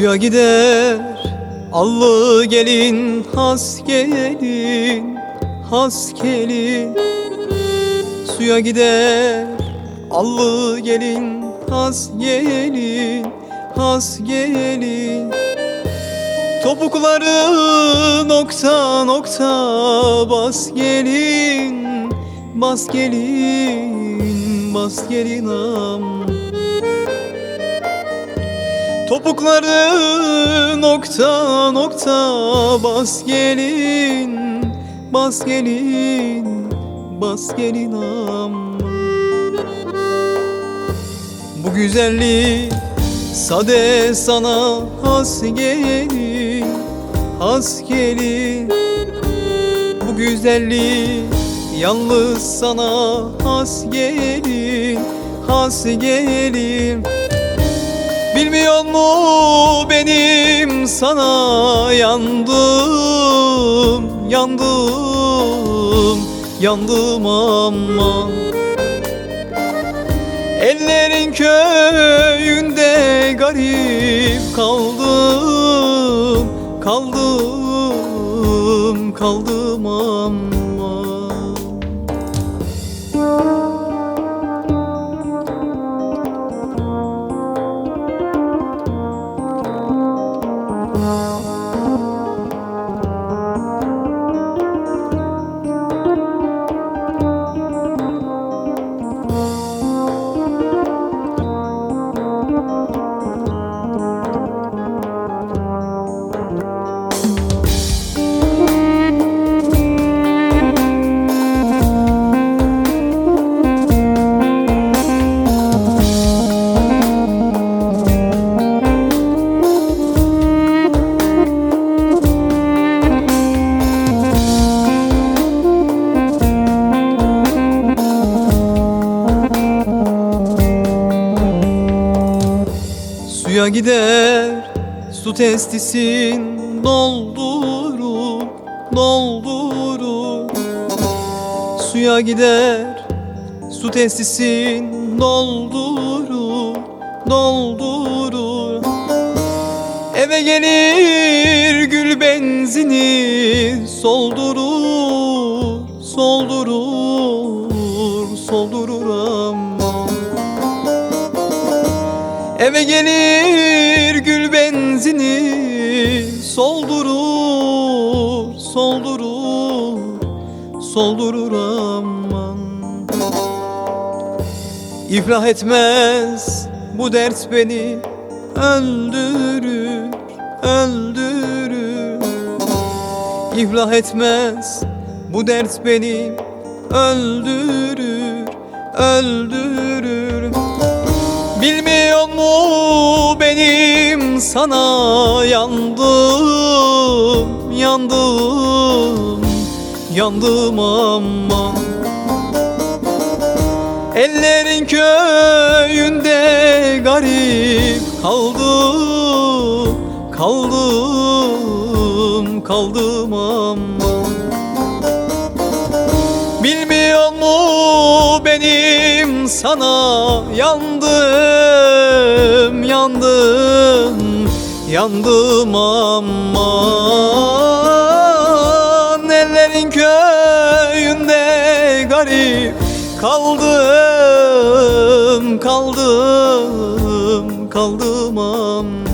Suya gider allı gelin has gelin has gelin. Suya gider allı gelin has gelin has gelin. Topukları nokta nokta bas gelin Bas gelin bas gelin am Topukları nokta nokta bas gelin Bas gelin bas gelin am Bu güzellik sade sana has gelin Has gelin. Bu güzellik yalnız sana has gelin Has gelin Bilmiyor mu benim sana yandım Yandım Yandım ama. Ellerin köyünde garip kaldım Kaldım Kaldım ama Suya gider su testisin doldurup doldurup. Suya gider su testisin doldurup doldurur Eve gelir gül benzini soldurur soldurur soldurur ama Eve gelir gül benzini soldurur, soldurur, soldurur aman. İflah etmez bu dert beni öldürür, öldürür. İflah etmez bu dert beni öldürür, öldürür Bilmiyor mu benim sana yandım, yandım, yandım ama. Ellerin köyünde garip kaldım, kaldım, kaldım ama benim sana yandım, yandım, yandım aman Ellerin köyünde garip kaldım, kaldım, kaldım aman